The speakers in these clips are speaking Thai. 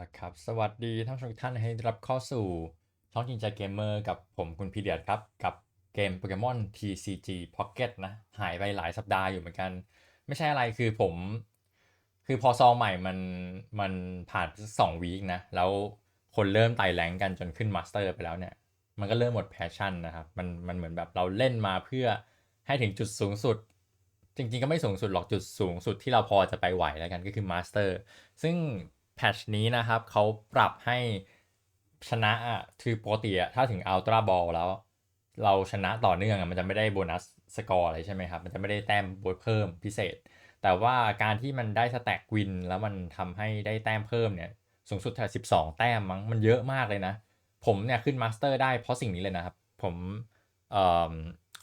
ละครับ สวัสดีท่านผู้ชมทุกท่านให้รับเข้าสู่ช่องจริงใจเกมเมอร์กับผมคุณพีเดียดครับ กับเกมโปเกมอน TCG Pocket นะ หายไปหลายสัปดาห์อยู่เหมือนกัน ไม่ใช่อะไรคือผม คือพอซองใหม่มันมันผ่านสองวีคนะ แล้วคนเริ่มไต่แรงกันจนขึ้นมาสเตอร์ไปแล้วเนี่ย มันก็เริ่มหมดแพชชั่นนะครับ มันมันเหมือนแบบเราเล่นมาเพื่อให้ถึงจุดสูงสุดจริงๆ ก็ไม่สูงสุดหรอกจุดสูงสุดที่เราพอจะไปไหวแล้วกันก็คือมาสเตอร์ซึ่ง แพทชนี้นะครับเขาปรับให้ชนะอะคือปกติอะถ้าถึงอัลตร้าบอลแล้ว เราชนะต่อเนื่องอะมันจะไม่ได้โบนัสสกอร์อะไรใช่ไหมครับ มันจะไม่ได้แต้มบเพิ่มพิเศษ แต่ว่าการที่มันได้สแต็กวิน แล้วมันทำให้ได้แต้มเพิ่มเนี่ยสูงสุดแค่สิบสองแต้มมั้งมันเยอะมากเลยนะ ผมเนี่ยขึ้นมาสเตอร์ได้เพราะสิ่งนี้เลยนะครับ ผมเอ่อ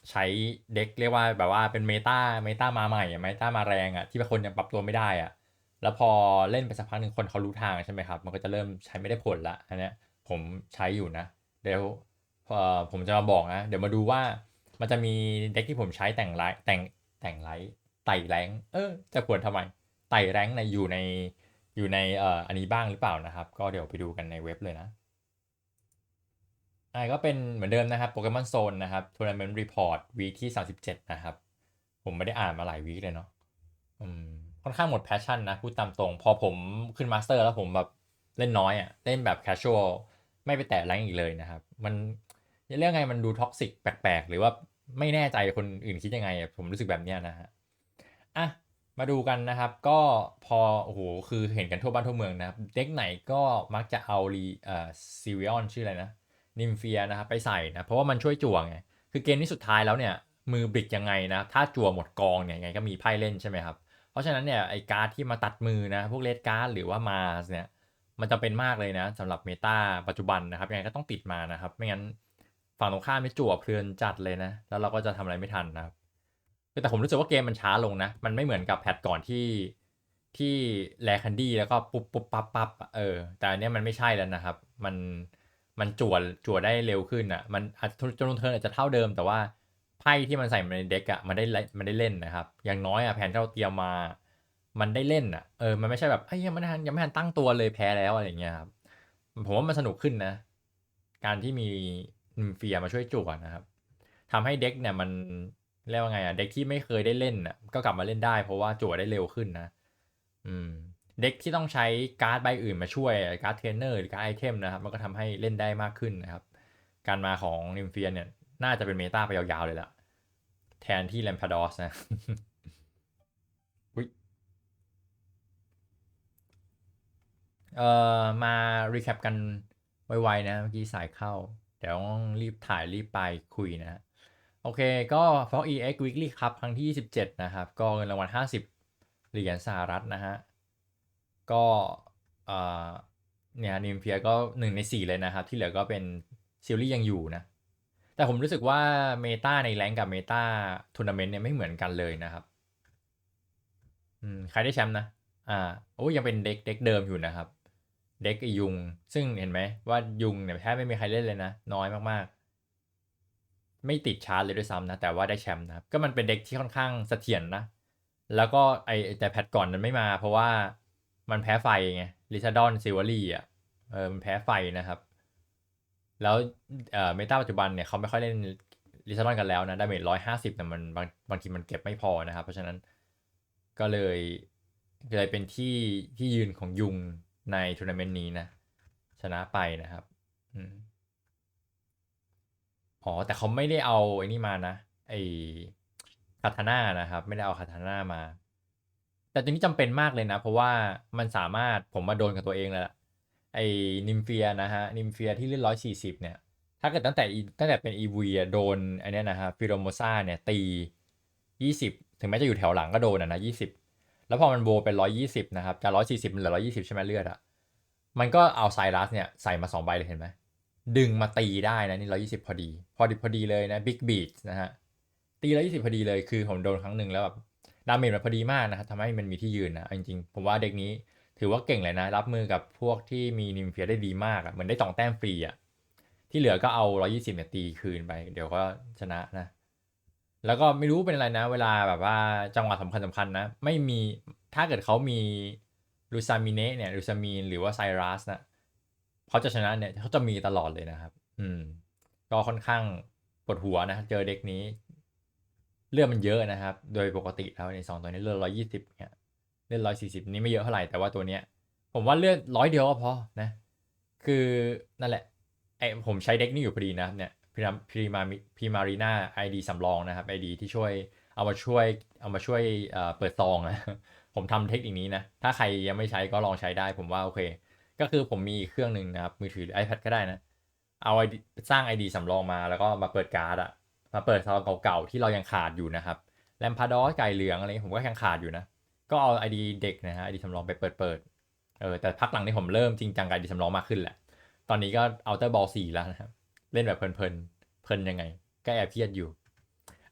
ใช้เด็กเรียกว่าแบบว่าเป็นเมตาเมตามาใหม่เมตามาแรงอะที่บางคนยังปรับตัวไม่ได้อะ แล้วพอเล่นไปสักพักหนึ่งคนเขารู้ทางใช่ไหมครับ มันก็จะเริ่มใช้ไม่ได้ผลละอันนี้ผมใช้อยู่นะ เดี๋ยวผมจะมาบอกนะ เดี๋ยวมาดูว่ามันจะมีเด็กที่ผมใช้แต่งไลท์แต่งแต่งไลท์ไต่แรงเออ จะควรทำไมไต่แรงในอยู่ในอยู่ในเอ่ออันนี้บ้างหรือเปล่านะครับ ก็เดี๋ยวไปดูกันในเว็บเลยนะอ่าก็เป็นเหมือนเดิมนะครับโปเกมอนโซนนะครับทัวร์นาเมนต์รีพอร์ตวีที่ 37 นะครับ ผมไม่ได้อ่านมาหลายวีคเลยเนาะอืม ค่อนข้างหมดแพชชั่นนะพูดตามตรง พอผมขึ้นมาสเตอร์แล้วผมแบบเล่นน้อยอะ่ะเล่นแบบแคชชวลไม่ไปแตะแรงอีกเลยนะครับ มันเรื่องไงมันดูท็อกซิกแปลกๆ หรือว่าไม่แน่ใจคนอื่นคิดยังไง ผมรู้สึกแบบเนี้ยนะฮะอะมาดูกันนะครับ ก็พอโอ้โหคือเห็นกันทั่วบ้านทั่วเมืองนะครับ เด็กไหนก็มักจะเอารีเอ่อซีวิออนชื่ออะไรนะนิมเฟียนะครับไปใส่นะ เพราะว่ามันช่วยจั่วไง คือเกมนี้สุดท้ายแล้วเนี่ย มือบริกยังไงนะ ถ้าจั่วหมดกองเนี่ยยังไงก็มีไพ่เล่นใช่ไหมครับ เพราะฉะนั้นเนี่ยไอการ์ดที่มาตัดมือนะพวกเลดการ์ดหรือว่ามาสเนี่ยมันจะเป็นมากเลยนะสำหรับเมตาปัจจุบันนะครับยังไงก็ต้องติดมานะครับ ไม่งั้นฝั่งตรงข้ามไม่จั่วเพลินจัดเลยนะ แล้วเราก็จะทำอะไรไม่ทันนะครับแต่ผมรู้สึกว่าเกมมันช้าลงนะ มันไม่เหมือนกับแพทก่อนที่ที่แลคันดี้แล้วก็ปุ๊บปุ๊บปั๊บปั๊บเออ แต่อันนี้มันไม่ใช่แล้วนะครับ มันมันจั่วจั่วได้เร็วขึ้นอะ มันอาจจำนวนเทิร์นอาจจะเท่าเดิมแต่ว่า ไพ่ที่มันใส่มาในเด็กอะมันได้เล่นมันได้เล่นนะครับ อย่างน้อยอะแผนที่เราเตรียมมา มันได้เล่นอะเออมันไม่ใช่แบบไอ้ยยังไม่ทันยังไม่ทันตั้งตัวเลยแพ้แล้วอะไรเงี้ยครับผมว่ามันสนุกขึ้นนะ การที่มีนิมเฟียมาช่วยจั่วนะครับทำให้เด็กเนี่ยมันเรียกว่าไงอะเด็กที่ไม่เคยได้เล่นอะก็กลับมาเล่นได้ เพราะว่าจั่วได้เร็วขึ้นนะ อืมเด็กที่ต้องใช้การ์ดใบอื่นมาช่วยการ์ดเทรนเนอร์หรือการ์ดไอเทมนะครับ มันก็ทำให้เล่นได้มากขึ้นนะครับ การมาของนิมเฟียเนี่ย น่าจะเป็นเมตาไปยาวๆเลยแหละแทนที่แลมพาดอสนะเอ่อมารีแคปกันไวๆนะเมื่อกี้สายเข้า เดี๋ยวต้องรีบถ่ายรีบไปคุยนะโอเคก็ f o x EX Weekly ครับครั้งที่ 27 นะครับ ก็เงินรางวัล 50 เหรียญสหรัฐนะฮะ ก็เอ่อเนี่ยนิมเฟียก็หนึ่งในสี่เลยนะครับ ที่เหลือก็เป็นซิลลี่ยังอยู่นะ แต่ผมรู้สึกว่าเมตาในแรงกับเมตาทัวร์นาเมนต์เนี่ยไม่เหมือนกันเลยนะครับอืมใครได้แชมป์นะ อ่าโอ้ยังเป็นเด็กเด็กเดิมอยู่นะครับ เด็กยุง ซึ่งเห็นไหมว่ายุงเนี่ยแทบไม่มีใครเล่นเลยนะ น้อยมากๆ ไม่ติดชาร์จเลยด้วยซ้ำนะ แต่ว่าได้แชมป์นะครับ ก็มันเป็นเด็กที่ค่อนข้างเสถียรนะแล้วก็ไอแต่แพทก่อนมันไม่มา เพราะว่ามันแพ้ไฟไงลิซาดอนซิวารีอะเออมันแพ้ไฟนะครับ แล้วเอ่อเมตาปัจจุบันเนี่ยเขาไม่ค่อยเล่นลิซาดอนกันแล้วนะดาเมจร้อยห้าสิบแต่มันบางบางทีมันเก็บไม่พอนะครับ เพราะฉะนั้นก็เลยเลยเป็นที่ที่ยืนของยุงในทัวร์นาเมนต์นี้นะ ชนะไปนะครับอ๋อแต่เขาไม่ได้เอาไอ้นี่มานะไอคาทาน่านะครับ ไม่ได้เอาคาทาน่ามา แต่ตัวนี้จำเป็นมากเลยนะ เพราะว่ามันสามารถผมมาโดนกับตัวเองแล้ว ไอ้นิมเฟียนะฮะนิมเฟียที่เลื่อนร้อยสี่สิบเนี่ย ถ้าเกิดตั้งแต่ตั้งแต่เป็นอีวีโดนไอ้นี่นะฮะฟิโรโมซาเนี่ยตียี่สิบถึงแม้จะอยู่แถวหลังก็โดนอะนะยี่สิบแล้วพอมันโบเป็นร้อยยี่สิบนะครับจากร้อยสี่สิบมันเหลือร้อยี่สิบใช่ไหมเลือดอะมันก็เอาไซรัสเนี่ยใส่มาสองใบเลยเห็นไหมดึงมาตีได้นะนี่ร้อยี่สิบพอดี พอดีพอดีเลยนะบิ๊กบีทนะฮะตีร้อยี่สิบพอดีเลยคือผมโดนครั้งหนึ่งแล้วแบบดาเมจมันพอดีมากนะครับทำให้มันมีที่ยืนนะจริงๆผมว่าเด็กนี้ ถือว่าเก่งเลยนะ รับมือกับพวกที่มีนิมเฟียได้ดีมากอะเหมือนได้สองแต้มฟรีอะที่เหลือก็เอาร้อยี่สิบเนี่ยตีคืนไป เดี๋ยวก็ชนะนะ แล้วก็ไม่รู้เป็นอะไรนะ เวลาแบบว่าจังหวะสำคัญสำคัญนะ ไม่มีถ้าเกิดเขามีลูซามิเนะเนี่ยลูซามีนหรือว่าไซรัสนะเขาจะชนะเนี่ยเขาจะมีตลอดเลยนะครับ อืม ก็ค่อนข้างปวดหัวนะ เจอเด็กนี้ เลือดมันเยอะนะครับ โดยปกติแล้วในสองตัวนี้เลือดร้อยี่สิบเนี่ย เลือดร้อยสี่สิบนี้ไม่เยอะเท่าไหร่แต่ว่าตัวเนี้ย ผมว่าเลือดร้อยเดียวก็พอนะ คือนั่นแหละไอผมใช้เด็กนี้อยู่พอดีนะเนี่ยพรีมาพรีมาพรีมารีนาไอดีสำรองนะครับไอดีที่ช่วยเอามาช่วยเอามาช่วยเปิดซองนะผมทำเทคนิคนี้นะ ถ้าใครยังไม่ใช้ก็ลองใช้ได้ ผมว่าโอเค ก็คือผมมีเครื่องหนึ่งนะครับ มือถือหรือ iPad ก็ได้นะ เอา ID สร้าง ID สำรองมาแล้วก็มาเปิดการ์ดอะมาเปิดซองเก่าๆที่เรายังขาดอยู่นะครับแลมพาดอสไก่เหลืองอะไรนี้ผมก็ยังขาดอยู่นะ ก็เอา ID เด็กนะฮะ ID สำรองไปเปิดเปิดเออแต่พักหลังนี้ผมเริ่มจริงจังกับ ID สำรองมากขึ้นแหละ ตอนนี้ก็เอาเตอร์บอลสี่แล้วนะครับ เล่นแบบเพลินๆเพลินยังไง ก็แอบเครียดอยู่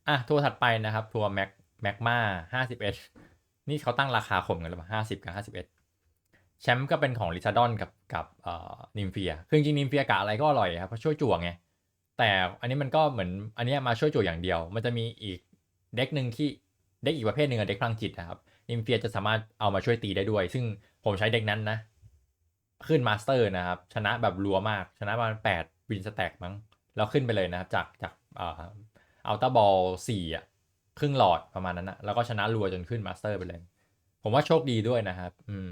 อะ ทัวร์ถัดไปนะครับ ทัวร์แม็กแม็กมาห้าสิบเอ็ดนี่เขาตั้งราคาข่มกันหรือเปล่าห้าสิบกับห้าสิบเอ็ดแชมป์ก็เป็นของลิซาดอนกับกับเอ่อนิมเฟียคือจริงนิมเฟียกะอะไรก็อร่อยครับเพราะช่วยจั่วไง แต่อันนี้มันก็เหมือนอันนี้มาช่วยจั่วอย่างเดียว มันจะมีอีกเด็กหนึ่งที่เด็กอีกประเภทหนึ่งอะเด็กพลังจิตนะครับ นิมเฟียจะสามารถเอามาช่วยตีได้ด้วย ซึ่งผมใช้เด็กนั้นนะ ขึ้นมาสเตอร์นะครับ ชนะแบบรัวมาก ชนะประมาณแปดวินสแต็กมั้ง แล้วขึ้นไปเลยนะครับ จากจากเอ่ออัลต้าบอลสี่อะครึ่งหลอดประมาณนั้นนะแล้วก็ชนะรัวจนขึ้นมาสเตอร์ไปเลย ผมว่าโชคดีด้วยนะครับ อืม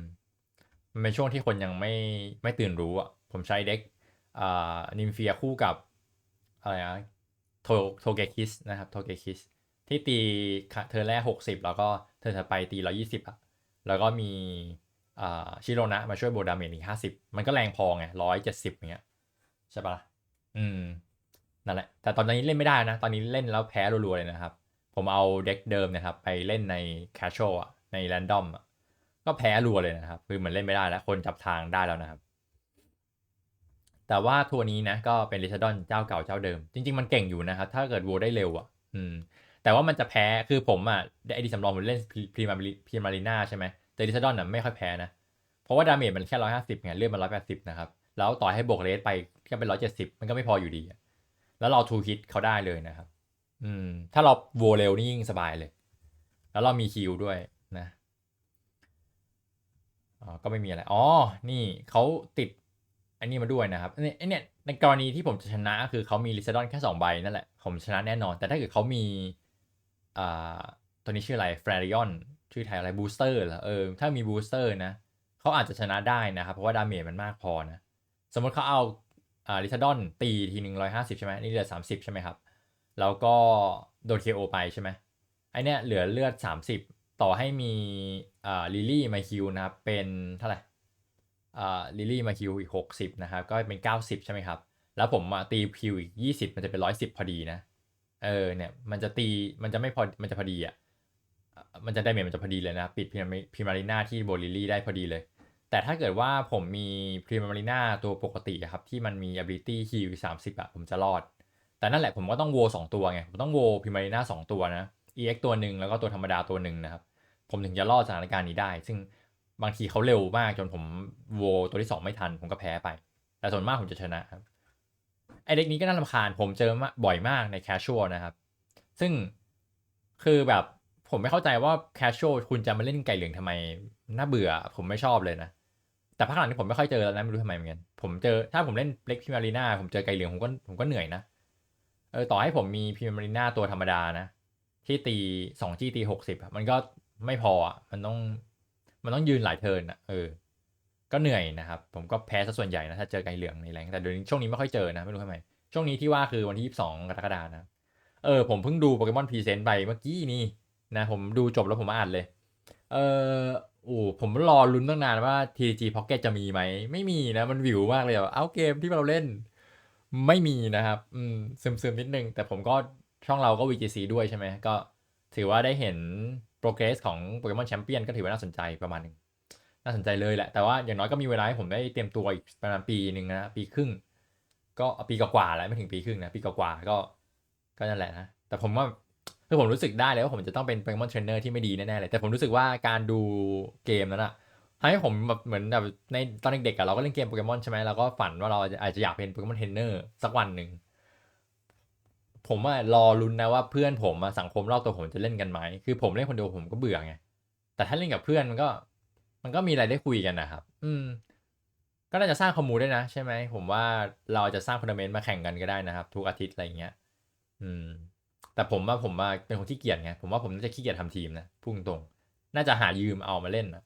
มันเป็นช่วงที่คนยังไม่ไม่ตื่นรู้อะ ผมใช้เด็กอ่านิมเฟียคู่กับอะไรนะโทโทเกคิสนะครับ โทเกคิสที่ตีเธอแรกหกสิบแล้วก็ เธอไปตีร้อยี่สิบอะแล้วก็มีชิโรนะมาช่วยโบดาเมจอีกห้าสิบมันก็แรงพอไงร้อยเจ็ดสิบอย่างเงี้ยใช่ปะ่ะอืมนั่นแหละ แต่ตอนนี้เล่นไม่ได้นะ ตอนนี้เล่นแล้วแพ้รัวๆเลยนะครับ ผมเอาเด็กเดิมนะครับ ไปเล่นในแคชช a l อะในแรนดอมอะก็แพ้รัวเลยนะครับ คือเหมือนเล่นไม่ได้แล้ว คนจับทางได้แล้วนะครับ แต่ว่าทัวร์นี้นะ ก็เป็นลิซาดอนเจ้าเก่าเจ้าเดิม จริง ๆ มันเก่งอยู่นะครับ ถ้าเกิดวัวได้เร็วอะอืมแต่ว่ามันจะแพ้คือผมอะไอดีสำรองผมเล่นพรีมาพรีมารีนาใช่ไหมแต่ลิซาดอนอะไม่ค่อยแพ้นะเพราะว่าดาเมจมันแค่ร้อยห้าสิบไงเลือดมันร้อยแปดสิบนะครับแล้วต่อให้บวกเลสไปก็เป็นร้อยเจ็ดสิบมันก็ไม่พออยู่ดีแล้วเราทูฮิตเขาได้เลยนะครับ อืม ถ้าเราโวเร็วนี่ยิ่งสบายเลย แล้วเรามีคิวด้วยนะอ๋อก็ไม่มีอะไร อ๋อ นี่เขาติด อันนี้มาด้วยนะครับเนี่ยเนี่ยในกรณีที่ผมจะชนะคือเขามีลิซาดอนแค่สองใบนั่นแหละ ผมชนะแน่นอน แต่ถ้าเกิดเขามี อ่าตัวนี้ชื่ออะไรแฟริออนชื่อไทยอะไรบูสเตอร์เหรอเออถ้ามีบูสเตอร์นะเขาอาจจะชนะได้นะครับ เพราะว่าดาเมจมันมากพอนะสมมติเขาเอาอ่าลิซาดอนตีทีหนึ่งร้อยห้าสิบใช่ไหมนี่เหลือสามสิบใช่ไหมครับ แล้วก็โดน KO ไปใช่ไหมไอเนี้ยเหลือเลือดสามสิบต่อให้มีอ่าลิลี่มาคิวนะครับเป็นเท่าไหร่อ่าลิลี่มาคิวอีกหกสิบนะครับก็เป็นเก้าสิบใช่ไหมครับแล้วผมมาตีคิวอีกยี่สิบมันจะเป็นร้อยสิบพอดีนะ เออเนี่ยมันจะตีมันจะไม่พอมันจะพอดีอะอะมันจะได้เมจมันจะพอดีเลยนะ ปิดพิมาพิมารีนาที่โบลิลี่ได้พอดีเลย แต่ถ้าเกิดว่าผมมีพรีมารีนาตัวปกติครับ ที่มันมี ability heal 30อะผมจะรอด แต่นั่นแหละผมก็ต้องโวสองตัวไง ผมต้องโวพรีมารีนาสองตัวนะ ex ตัวหนึ่งแล้วก็ตัวธรรมดาตัวหนึ่งนะครับ ผมถึงจะรอดสถานการณ์นี้ได้ ซึ่งบางทีเขาเร็วมากจนผมโวตัวที่สองไม่ทัน ผมก็แพ้ไป แต่ส่วนมากผมจะชนะครับ ไอเด็กนี้ก็น่ารำคาญผมเจอมาบ่อยมากในแคชช a l นะครับ ซึ่งคือแบบผมไม่เข้าใจว่าแคชช a l คุณจะมาเล่นไก่เหลืองทำไมน่าเบื่อ ผมไม่ชอบเลยนะ แต่พักหลังนี้ผมไม่ค่อยเจอแล้วนะไม่รู้ทำไมเหมือนกันผมเจอถ้าผมเล่นเล็กพิมารีนาผมเจอไก่เหลืองผมก็ผมก็เหนื่อยนะเออต่อให้ผมมีพิมารีนาตัวธรรมดานะ ที่ตีสองจี้ตีหกสิบมันก็ไม่พอมันต้องมันต้องยืนหลายเทิร์นอะเออ ก็เหนื่อยนะครับ ผมก็แพ้ซะส่วนใหญ่นะถ้าเจอไก่เหลืองในแรงแต่เดี๋ยวนี้ช่วงนี้ไม่ค่อยเจอนะไม่รู้ทำไมช่วงนี้ที่ว่าคือวันที่ยี่สิบสองกรกฎานะเออผมเพิ่งดูโปเกมอนพรีเซนต์ไปเมื่อกี้นี่นะผมดูจบแล้วผมอ่านเลย เออโอ้ผมรอลุ้นตั้งนานว่า TG Pocket จะมีไหม ไม่มีนะ มันวิวมากเลยอะเอาเกมที่เราเล่น ไม่มีนะครับ อืมซึมซึมนิดนึง แต่ผมก็ช่องเราก็ VGC ด้วยใช่ไหม ก็ถือว่าได้เห็น progress ของ Pokemon Champion ก็ถือว่าน่าสนใจประมาณนึง น่าสนใจเลยแหละ แต่ว่าอย่างน้อยก็มีเวลาให้ผมได้เตรียมตัวอีกประมาณปีหนึ่งนะปีครึ่ง ก็ปีกว่าๆแล้วไม่ถึงปีครึ่งนะปีกว่าๆก็ก็นั่นแหละนะแต่ผมว่าคือผมรู้สึกได้เลยว่าผมจะต้องเป็นโปเกมอนเทรนเนอร์ที่ไม่ดีแน่ๆเลยแต่ผมรู้สึกว่าการดูเกมนั้นอะทำให้ผมแบบเหมือนแบบในตอนเด็กๆอะเราก็เล่นเกมโปเกมอนใช่ไหมเราก็ฝันว่าเราอาจจะอยากเป็นโปเกมอนเทรนเนอร์สักวันหนึ่งผมอะรอลุ้นนะว่าเพื่อนผมอะสังคมรอบตัวผมจะเล่นกันไหมคือผมเล่นคนเดียวผมก็เบื่อไงแต่ถ้าเล่นกับเพื่อนมันก็ มันก็มีอะไรได้คุยกันนะครับ อืม ก็น่าจะสร้างคอมมูนได้วยนะ ใช่ไหม ผมว่าเราจะสร้างทันาเมนต์มาแข่งกันก็ได้นะครับ ทุกอาทิตย์อะไรอย่างเงี้ย อืม แต่ผมว่าผมว่าเป็นคนขี้เกียจไง ผมว่าผมน่าจะขี้เกียจทำทีมนะพุ่งตรง น่าจะหายืมเอามาเล่นนะ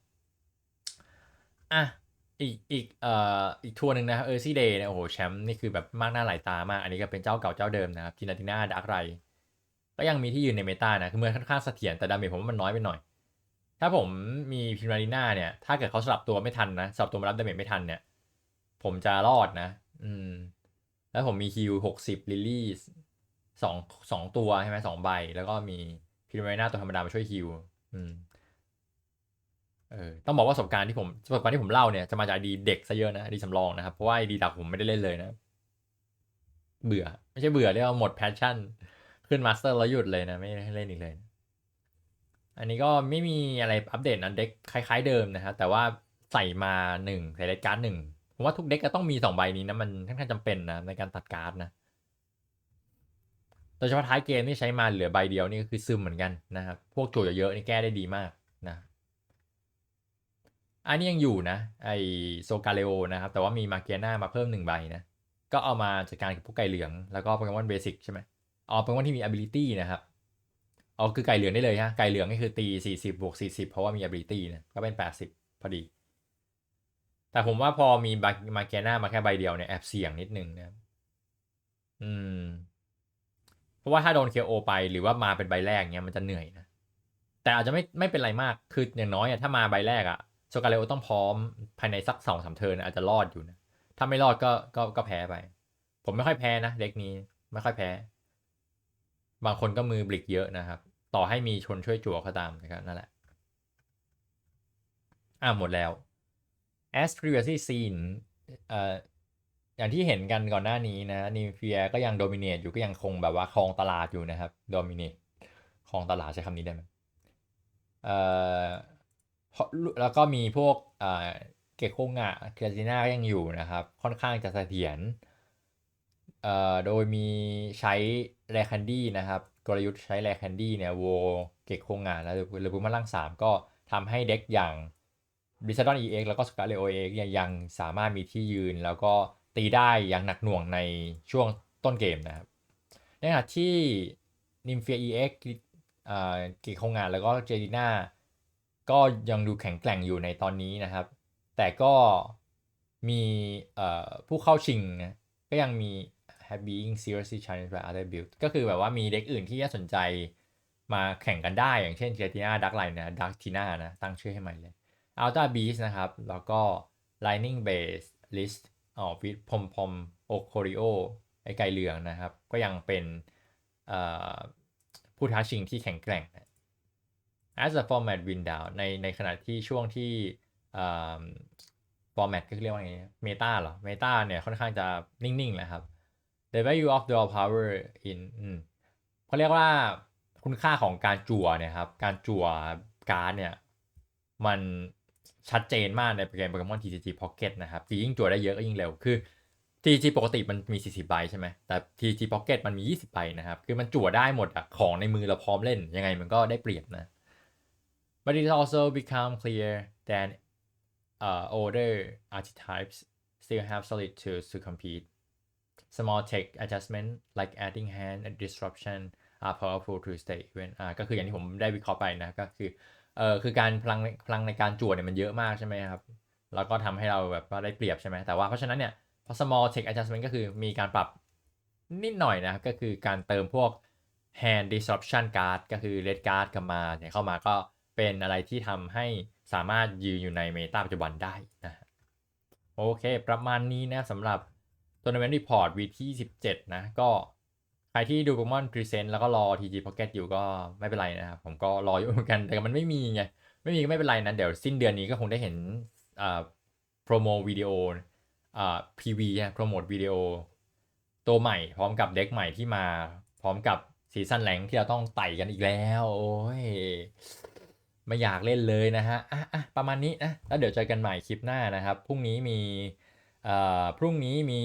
อะอีกอีกเอ่ออีกทัวร์หนึ่งนะครับเออซี่เดย์เนี่ยโอ้โหแชมป์นี่คือแบบมากหน้าหลายตามาก อันนี้ก็เป็นเจ้าเก่าเจ้าเดิมนะครับทีนาติน่าดักไร ก็ยังมีที่ยืนในเมตานะ คือเมันค่อนข้างเสถียรแต่ดาเมจผมว่ามันน้อยไปหน่อย ถ้าผมมีพิมาริน่าเนี่ย ถ้าเกิดเขาสลับตัวไม่ทันนะสลับตัวมารับดาเมจไม่ทันเนี่ย ผมจะรอดนะ อืม แล้วผมมีฮิวหกสิบลิลลี่สองสองตัวใช่ไหมสองใบ แล้วก็มีพิมาริน่าตัวธรรมดามาช่วยฮิวอืมเออต้องบอกว่าประสบการณ์ที่ผมประสบการณ์ที่ผมเล่าเนี่ยจะมาจากดีเด็กซะเยอะนะดีสำรองนะครับ เพราะว่าไอดีดักผมไม่ได้เล่นเลยนะ เบื่อ ไม่ใช่เบื่อเรียกว่าหมดแพชชั่น ขึ้นมาสเตอร์แล้วหยุดเลยนะ ไม่ให้เล่นอีกเลย อันนี้ก็ไม่มีอะไรอัปเดตนะเด็กคล้าย ๆเดิมนะฮะแต่ว่าใส่มาหนึ่งใส่เลดการ์ดหนึ่งผมว่าทุกเด็กก็ต้องมีสองใบนี้นะมันค่อนข้างจำเป็นนะในการตัดการ์ดนะโดยเฉพาะท้ายเกมที่ใช้มาเหลือใบเดียวนี่ก็คือซึมเหมือนกันนะครับพวกโจทย์เยอะๆนี่แก้ได้ดีมากนะอันนี้ยังอยู่นะไอโซกาเลโอนะครับแต่ว่ามีมาเกียนามาเพิ่มหนึ่งใบนะก็เอามาจัดการกับพวกไก่เหลืองแล้วก็โปเกมอนเบสิกใช่ไหมอ๋อโปเกมอนที่มี ability นะครับ อ๋อคือไก่เหลืองได้เลยฮะไก่เหลืองนี่คือตี 40บวก40 เพราะว่ามี ability นะก็เป็น 80 พอดี แต่ผมว่าพอมีมาเกียนามาแค่ใบเดียวเนี่ยแอบเสี่ยงนิดนึงนะอืม เพราะว่าถ้าโดนเคโอไปหรือว่ามาเป็นใบแรกเนี้ยมันจะเหนื่อยนะ แต่อาจจะไม่ไม่เป็นไรมากคืออย่างน้อยอะถ้ามาใบแรกอะโซกาเลโอต้องพร้อมภายในสักสองสามเทิร์นอาจจะรอดอยู่นะ ถ้าไม่รอดก็ก็ก็แพ้ไป ผมไม่ค่อยแพ้นะเด็กนี้ไม่ค่อยแพ้ บางคนก็มือบลิกเยอะนะครับ ต่อให้มีชนช่วยจั่วก็ตามนะครับนั่นแหละ อ่าหมดแล้ว as previously seen เอ่ออย่างที่เห็นกันก่อนหน้านี้นะนิเฟียก็ยังโดมิเนตอยู่ก็ยังคงแบบว่าครองตลาดอยู่นะครับโดมิเนตครองตลาดใช้คำนี้ได้ไหมเอ่อแล้วก็มีพวกเอ่อเกโคงะเกรซิน่าก็ยังอยู่นะครับ ค่อนข้างจะเสถียร เอ่อโดยมีใช้แรคันดี้นะครับกลยุทธ์ใช้แรคันดี้เนี่ยโวเกโคงะแล้วหรือบุมาล่างสามก็ทำให้เด็กอย่างบิซาดอนเอ็กแล้วก็สกาเลโอเอ็กยังสามารถมีที่ยืน แล้วก็ตีได้อย่างหนักหน่วงในช่วงต้นเกมนะครับในขณะที่นิมเฟียเอ็กเกโคงะแล้วก็เจดิน่าก็ยังดูแข็งแกร่งอยู่ในตอนนี้นะครับ แต่ก็มีผู้เข้าชิงนะก็ยังมี have being seriously challenged by other build ก็คือแบบว่ามีเด็กอื่นที่น่าสนใจมาแข่งกันได้อย่างเช่นเจติน่าดักไลน์นะดักทีน่านะตั้งชื่อให้ใหม่เลย Ultra Beast นะครับ แล้วก็ Lightning Base List อ๋อวิทพอมพอมโอโคริโอไอไก่เหลืองนะครับ ก็ยังเป็นผู้ท้าชิงที่แข็งแกร่ง as a format win down ในในขณะที่ช่วงที่ฟอร์แมตก็เรียกว่าไงเมตาเหรอเมตาเนี่ยค่อนข้างจะนิ่งๆนะครับ the value of draw power in เขาเรียกว่าคุณค่าของการจั่วเนี่ยครับ การจั่วการ์ดเนี่ย มันชัดเจนมากในเกมโปเกมอน TCG Pocket นะครับยิ่งจั่วได้เยอะก็ยิ่งเร็ว คือ TCG ปกติมันมี 40 ใบใช่ไหม แต่ TCG Pocket มันมี 20 ใบนะครับ คือมันจั่วได้หมดอะของในมือเราพร้อมเล่น ยังไงมันก็ได้เปรียบนะ but it also become clear that uh, older archetypes still have solid tools to compete. Small tech adjustment like adding hand and disruption are powerful to stay even อ่าก็คืออย่างที่ผมได้วิเคราะห์ไปนะก็คือเออคือการพลังพลังในการจั่วเนี่ยมันเยอะมากใช่ไหมครับแล้วก็ทำให้เราแบบว่าได้เปรียบใช่ไหมแต่ว่าเพราะฉะนั้นเนี่ยพอ small tech adjustment ก็คือมีการปรับนิดหน่อยนะครับก็คือการเติมพวก hand disruption card ก็คือ red card กลับมาเนี่ยเข้ามาก็เป็นอะไรที่ทำให้สามารถยืนอยู่ในเมตาปัจจุบันได้นะโอเค ประมาณนี้นะสำหรับ Tournament Report วีที่ 17 นะ ก็ใครที่ดูโปเกมอนพรีเซนต์แล้วก็รอ TG Pocket อยู่ก็ไม่เป็นไรนะครับ ผมก็รออยู่เหมือนกัน แต่มันไม่มีไง ไม่มีก็ไม่เป็นไรนะ เดี๋ยวสิ้นเดือนนี้ก็คงได้เห็นอ่าโปรโมวิดีโออ่า PV โปรโมทวิดีโอตัวใหม่พร้อมกับเด็กใหม่ที่มาพร้อมกับซีซั่นแรงที่เราต้องไต่กันอีกแล้ว โอ้ยไม่อยากเล่นเลยนะฮะอะอะประมาณนี้นะ แล้วเดี๋ยวเจอกันใหม่คลิปหน้านะครับ พรุ่งนี้มี พรุ่งนี้มี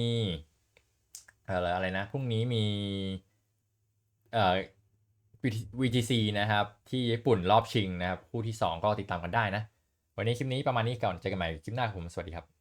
อะไรนะ พรุ่งนี้มีเอ่ VTC นะครับ ที่ญี่ปุ่นรอบชิงนะครับ คู่ที่ 2 ก็ติดตามกันได้นะ วันนี้คลิปนี้ประมาณนี้ก่อนเจอกันใหม่คลิปหน้าครับผมสวัสดีครับ